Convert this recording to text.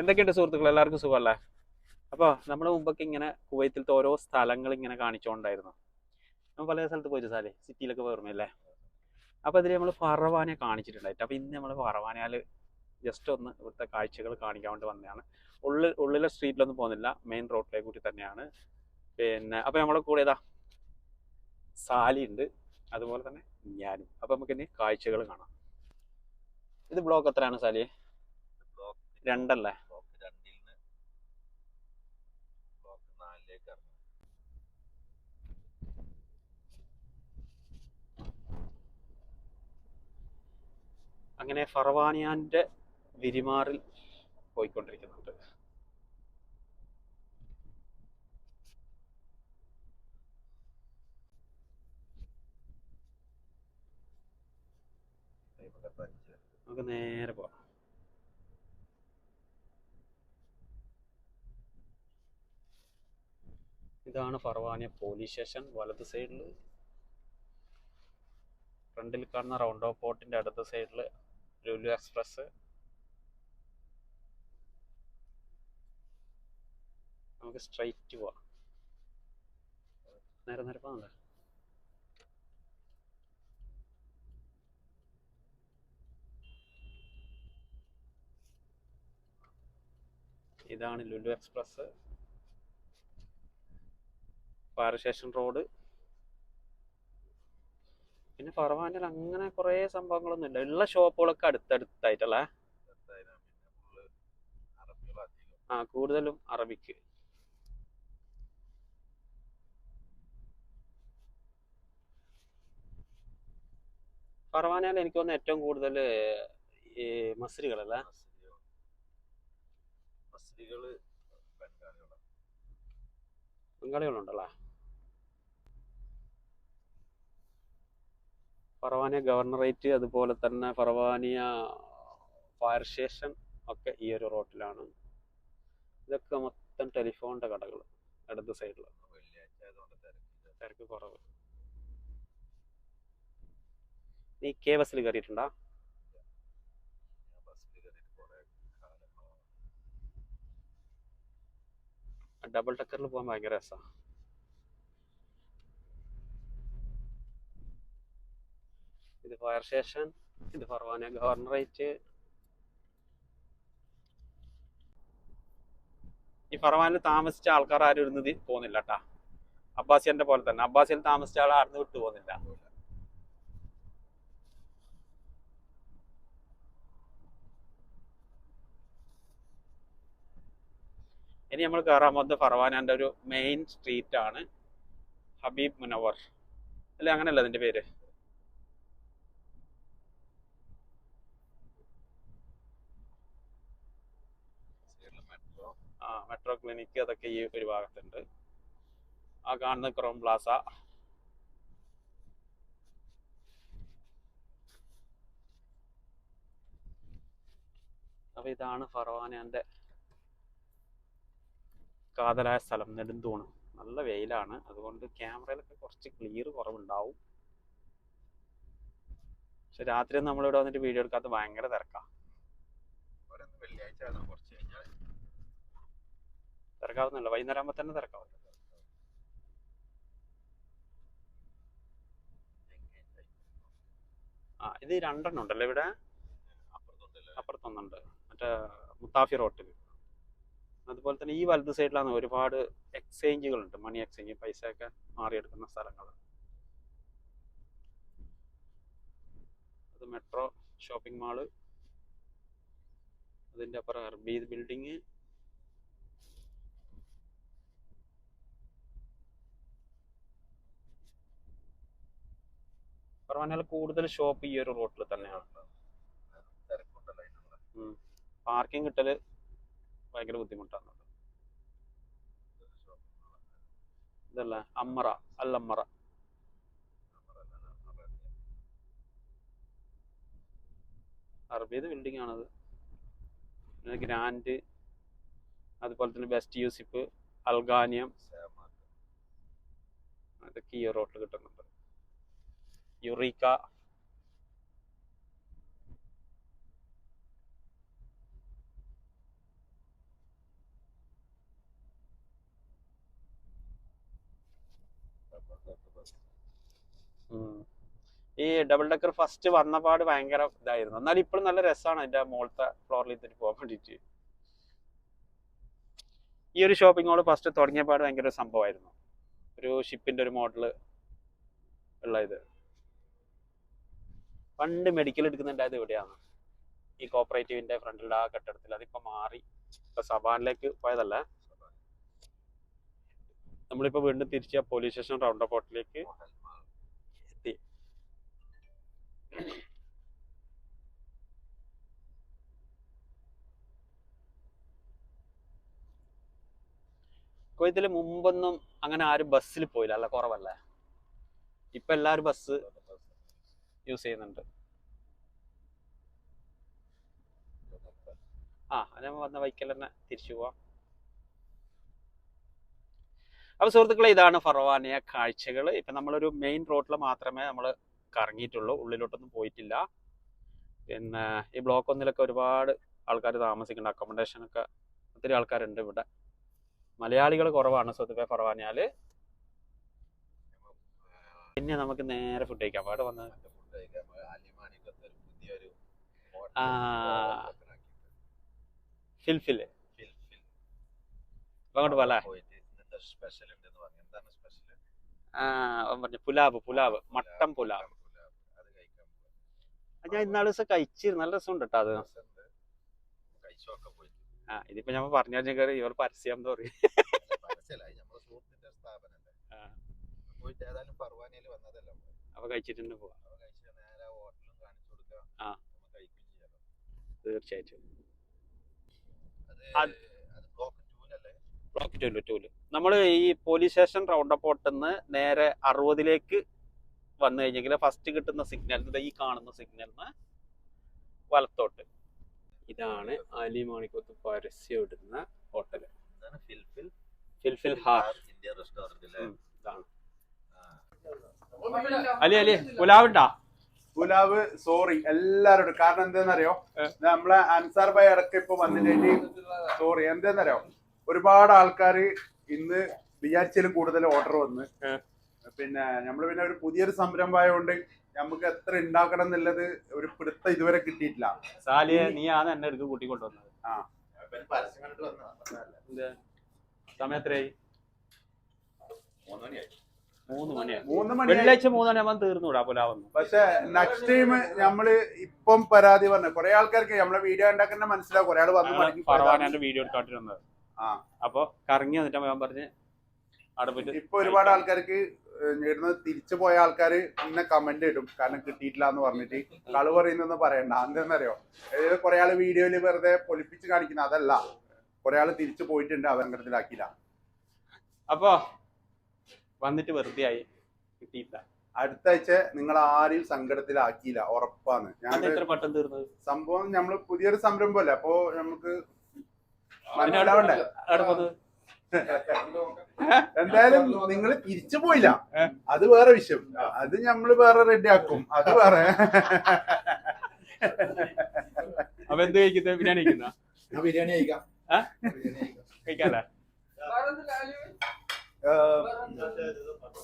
എന്തൊക്കെയുണ്ട് സുഹൃത്തുക്കൾ എല്ലാവർക്കും സുഖമല്ലേ? അപ്പോൾ നമ്മൾ മുമ്പൊക്കെ ഇങ്ങനെ കുവൈത്തിലത്തെ ഓരോ സ്ഥലങ്ങൾ ഇങ്ങനെ കാണിച്ചുകൊണ്ടായിരുന്നു നമ്മൾ പല സ്ഥലത്ത് പോയിട്ട് സാലേ സിറ്റിയിലൊക്കെ പോർമ്മയല്ലേ അപ്പോൾ അതിൽ നമ്മൾ ഫറവാനെ കാണിച്ചിട്ടുണ്ടായിട്ട്. അപ്പോൾ ഇന്ന് നമ്മൾ ഫറവാനയാൽ ജസ്റ്റ് ഒന്ന് ഇവിടുത്തെ കാഴ്ചകൾ കാണിക്കാൻ വേണ്ടി വന്നതാണ്. ഉള്ളിൽ ഉള്ളിലെ സ്ട്രീറ്റിലൊന്നും പോകുന്നില്ല. മെയിൻ റോഡിലെ കൂടി തന്നെയാണ്. പിന്നെ അപ്പോൾ നമ്മളെ കൂടെ ഇതാ സാലി ഉണ്ട്. അതുപോലെ തന്നെ ഞാനും. അപ്പോൾ നമുക്കിനി കാഴ്ചകൾ കാണാം. ഇത് ബ്ലോക്ക് എത്രയാണ് സാലിയെ രണ്ടല്ലേ? അങ്ങനെ ഫറവാനിയാന്റെ വിരിമാറിൽ പോയിക്കൊണ്ടിരിക്കുന്നുണ്ട്. നമുക്ക് നേരെ പോവാം. ഇതാണ് ഫർവാനിയ പോലീസ് സ്റ്റേഷൻ വലത് സൈഡിൽ ഫ്രണ്ടിൽ കാണുന്ന റൗണ്ട് ഓഫ് പോർട്ടിന്റെ അടുത്ത സൈഡിൽ ലുലു എക്സ്പ്രസ് നമുക്ക് സ്ട്രൈറ്റ് പോവാം. നേരെ നേരെ പോകണ്ട ഇതാണ് Lulu express fire station road. പിന്നെ ഫർവാനിൽ അങ്ങനെ കുറേ സംഭവങ്ങളൊന്നും ഇല്ല ഉള്ള ഷോപ്പുകളൊക്കെ അടുത്തടുത്തായിട്ടല്ലേ ആ കൂടുതലും അറബിക്ക്. ഫറവാനയിൽ എനിക്ക് തോന്നുന്നു ഏറ്റവും കൂടുതൽ ഈ മസ്രികളല്ല? ബംഗാളികളുണ്ടല്ലേ? ഫറവാനിയ ഗവർണറേറ്റ് അതുപോലെ തന്നെ ഫറവാനിയ ഫയർ സ്റ്റേഷൻ ഒക്കെ ഈ ഒരു റോട്ടിലാണ് ഇതൊക്കെ മൊത്തം ടെലിഫോണിന്റെ കടകൾ ഇടത് സൈഡിൽ തിരക്ക് കുറവ്. നീ കെ ബസ്സിൽ കയറിയിട്ടുണ്ടാ ഡബിൾ ടക്കറിൽ പോകാൻ ഭയങ്കര രസമാണ് ഇത് ഫയർ സ്റ്റേഷൻ ഇത് ഫർവാന ഗവർണറേറ്റ് ഈ ഫർവാനിൽ താമസിച്ച ആൾക്കാർ ആരും ഇരുന്നത് പോകുന്നില്ല കേട്ടാ അബ്ബാസിയന്റെ പോലെ തന്നെ. അബ്ബാസിയിൽ താമസിച്ച ആൾ ആർന്ന് വിട്ടു പോകുന്നില്ല. ഇനി നമ്മൾ കയറാൻ പോകുന്നത് ഫർവാനാന്റെ ഒരു മെയിൻ സ്ട്രീറ്റ് ആണ് ഹബീബ് മുനവർ അല്ലെ? അങ്ങനെയല്ല അതിന്റെ പേര്? മെട്രോ ക്ലിനിക്ക് അതൊക്കെ ഈ ഒരു ഭാഗത്തുണ്ട്. ആ കാണുന്ന ക്രോം പ്ലാസ. അപ്പൊ ഇതാണ് ഫറവാനാന്റെ കാതലായ സ്ഥലം നെടുന്തൂണ്. നല്ല വെയിലാണ്. അതുകൊണ്ട് ക്യാമറയിലൊക്കെ കുറച്ച് ക്ലിയർ കുറവുണ്ടാവും. പക്ഷെ രാത്രി നമ്മളിവിടെ വന്നിട്ട് വീഡിയോ എടുക്കാത്ത ഭയങ്കര തിരക്കാണ് വെള്ളിയാഴ്ച തിരക്കാവുന്നില്ല വൈകുന്നേരം ആകുമ്പോൾ തന്നെ തിരക്കാവും. ആ ഇത് രണ്ടെണ്ണം ഉണ്ടല്ലോ ഇവിടെ? അപ്പുറത്തൊന്നുണ്ട്. മറ്റേ മുത്താഫി റോട്ടിൽ. അതുപോലെ തന്നെ ഈ വലത് സൈഡിലാണ് ഒരുപാട് എക്സ്ചേഞ്ചുകൾ ഉണ്ട് മണി എക്സ്ചേഞ്ച് പൈസയൊക്കെ മാറിയെടുക്കുന്ന സ്ഥലങ്ങൾ. അത് മെട്രോ ഷോപ്പിംഗ് മാൾ. അതിന്റെ അപ്പുറം അർബീദ് ബിൽഡിങ്. പറഞ്ഞാൽ കൂടുതൽ ഷോപ്പ് ഈ ഒരു റോട്ടിൽ തന്നെയാണ്. പാർക്കിംഗ് കിട്ടൽ ഭയങ്കര ബുദ്ധിമുട്ടാണ്. ഇതല്ല? അമ്മറ അല്ലമ്മറ. അറബിയത് ബിൽഡിംഗ് ആണത്. പിന്നെ ഗ്രാൻഡ് അതുപോലെ തന്നെ ബെസ്റ്റ് യൂസിപ്പ് അൽഗാനിയം അതൊക്കെ ഈ റോട്ടിൽ കിട്ടുന്നുണ്ട്. യുറീക്ക. ഈ ഡബിൾ ഡെക്കർ ഫസ്റ്റ് വന്നപാട് ഭയങ്കര ഇതായിരുന്നു. എന്നാൽ ഇപ്പോഴും നല്ല രസമാണ് അതിന്റെ മുകളത്തെ ഫ്ലോറിൽ ഇത്തിരി പോകാൻ വേണ്ടിട്ട്. ഈ ഒരു ഷോപ്പിംഗ് മോൾ ഫസ്റ്റ് തുടങ്ങിയപാട് ഭയങ്കര സംഭവമായിരുന്നു. ഒരു ഷിപ്പിന്റെ ഒരു മോഡൽ ഉള്ള ഇത്. പണ്ട് മെഡിക്കൽ എടുക്കുന്നുണ്ടായത് എവിടെയാണ് ഈ കോപ്പറേറ്റീവിന്റെ ഫ്രണ്ടിലുള്ള ആ കെട്ടിടത്തിൽ. അതിപ്പോ മാറി. ഇപ്പൊ സബാനിലേക്ക് പോയതല്ല. നമ്മളിപ്പോ വീണ്ടും തിരിച്ച് ആ പോലീസ് സ്റ്റേഷൻ റൗണ്ട് അബൌട്ടിലേക്ക് എത്തി. കുവൈത്തിൽ മുമ്പൊന്നും അങ്ങനെ ആരും ബസ്സിൽ പോയില്ല. അല്ല കുറവല്ലേ? ഇപ്പൊ എല്ലാരും ബസ് യൂസ് ചെയ്യുന്നുണ്ട്. ആ നമ്മൾ വന്ന ബൈക്കിൽ തന്നെ തിരിച്ചു പോവാം. അപ്പൊ സുഹൃത്തുക്കളെ ഇതാണ് ഫറവാനിയ കാഴ്ചകൾ ഇപ്പൊ നമ്മളൊരു മെയിൻ റോഡിൽ മാത്രമേ നമ്മൾ കറങ്ങിയിട്ടുള്ളൂ. ഉള്ളിലോട്ടൊന്നും പോയിട്ടില്ല. പിന്നെ ഈ ബ്ലോക്ക് ഒന്നിലൊക്കെ ഒരുപാട് ആൾക്കാർ താമസിക്കുന്നുണ്ട്. അക്കോമഡേഷൻ ഒക്കെ ഒത്തിരി ആൾക്കാരുണ്ട് ഇവിടെ. മലയാളികൾ കുറവാണ് സുഹൃത്തുക്കളെ ഫറവാനിയാൽ. പിന്നെ നമുക്ക് നേരെ ഫുഡ് കഴിക്കാം. അവിടെ വന്ന്? ഫിൽഫിൽ അങ്ങോട്ട് പോലെ സ്പെഷ്യൽ ഉണ്ടെന്ന് പറഞ്ഞു. എന്താണ് സ്പെഷ്യൽ പറഞ്ഞു പുലാവ് പുലാവ്. മട്ടൻ പുലാവ്. ഞാൻ ഇന്നാൾ ദിവസം കഴിച്ചിരുന്നു. നല്ല രസമുണ്ട് കേട്ടോ അത്. ആ ഇതിപ്പോ ഞാൻ പറഞ്ഞു കഴിഞ്ഞാൽ ഇവർ പരസ്യം എന്താ പറയും. അപ്പൊ കഴിച്ചിട്ടുണ്ട് പോവാം. തീർച്ചയായിട്ടും. ബ്ലോക്ക് ടൂൽ ടൂൽ നമ്മൾ ഈ പോലീസ് സ്റ്റേഷൻ റൗണ്ട് അപ്പോട്ടെന്ന് നേരെ അറുപതിലേക്ക് വന്നു കഴിഞ്ഞെങ്കിൽ ഫസ്റ്റ് കിട്ടുന്ന സിഗ്നൽ ഈ കാണുന്ന സിഗ്നലിന് വലത്തോട്ട്. ഇതാണ് അലി മാണിക്കത്ത് പരസ്യം ഇടുന്ന ഹോട്ടൽ ഫിൽഫിൽ. ഹാർ ഇതാണ്. അലി അലി പുലാവുണ്ടാ ഗുലാബ് സോറി എല്ലാരോടും. കാരണം എന്തെന്നറിയോ? നമ്മളെ അൻസാർ ഭായി ഇടയ്ക്ക് ഇപ്പൊ വന്നിട്ട് സോറി എന്തെന്നറിയോ? ഒരുപാട് ആൾക്കാർ ഇന്ന് വിചാരിച്ചാലും കൂടുതൽ ഓർഡർ വന്ന്. പിന്നെ നമ്മൾ പിന്നെ ഒരു പുതിയൊരു സംരംഭമായതുകൊണ്ട് നമുക്ക് എത്ര ഉണ്ടാക്കണം എന്നുള്ളത് ഒരു പിടുത്തം ഇതുവരെ കിട്ടിയിട്ടില്ല. സാലിയ നീ ആണ് എന്നെ എടുത്ത് കൂട്ടിക്കൊണ്ടുവന്നത് വന്നത്. ആ സമയം എത്രയായി? മൂന്ന് മണിയായി. മൂന്ന് വെള്ളിയാഴ്ച മൂന്ന് മണിയാകുമ്പോൾ പുലാവൊന്നും. പക്ഷെ നെക്സ്റ്റ് ടൈം നമ്മൾ ഇപ്പം പരാതി പറഞ്ഞു. കുറെ ആൾക്കാർക്ക് നമ്മളെ വീഡിയോ ഉണ്ടാക്കുന്ന മനസ്സിലാവും. കുറെ ആൾ വന്നു മടങ്ങി വീഡിയോ എടുക്കാട്ടിരുന്നത് ആ. അപ്പൊ കറങ്ങി വന്നിട്ട് ഞാൻ പറഞ്ഞ് അവിടെ പോയിട്ട് ഇപ്പൊ ഒരുപാട് ആൾക്കാർക്ക് ഇടുന്നത് തിരിച്ചു പോയ ആൾക്കാർ ഇന്നെ കമന്റ് ഇടും. കാരണം കിട്ടിയിട്ടില്ല എന്ന് പറഞ്ഞിട്ട്. കൾ പറയുന്നൊന്നും പറയണ്ട. എന്തെന്നറിയോ ഏത് കുറെ ആൾ വീഡിയോയിൽ വെറുതെ പൊലിപ്പിച്ച് കാണിക്കുന്ന അതല്ല. കുറെ ആൾ തിരിച്ചു പോയിട്ടുണ്ട്. അവരങ്കടത്തിലാക്കിയില്ല അപ്പൊ വന്നിട്ട് വെറുതെ ആയി കിട്ടിയില്ല അടുത്ത ആഴ്ച നിങ്ങൾ ആരെയും സങ്കടത്തിലാക്കിയില്ല ഉറപ്പാണ്. ഞാൻ എത്ര പെട്ടെന്ന് തീർന്നത്? സംഭവം നമ്മൾ പുതിയൊരു സംരംഭമല്ലേ അപ്പൊ നമുക്ക് മനസ്സിലാവണ്ടേ? എന്തായാലും നിങ്ങൾ തിരിച്ചു പോയില്ല. അത് വേറെ വിഷയം. അത് നമ്മൾ വേറെ റെഡി ആക്കും. അത് വേറെ. അപ്പൊ എന്ത് കഴിക്കുന്നത് ബിരിയാണി കഴിക്കുന്ന? ബിരിയാണി കഴിക്കാം. ആ? ബിരിയാണി കഴിക്കാം കഴിക്കാല്ലേ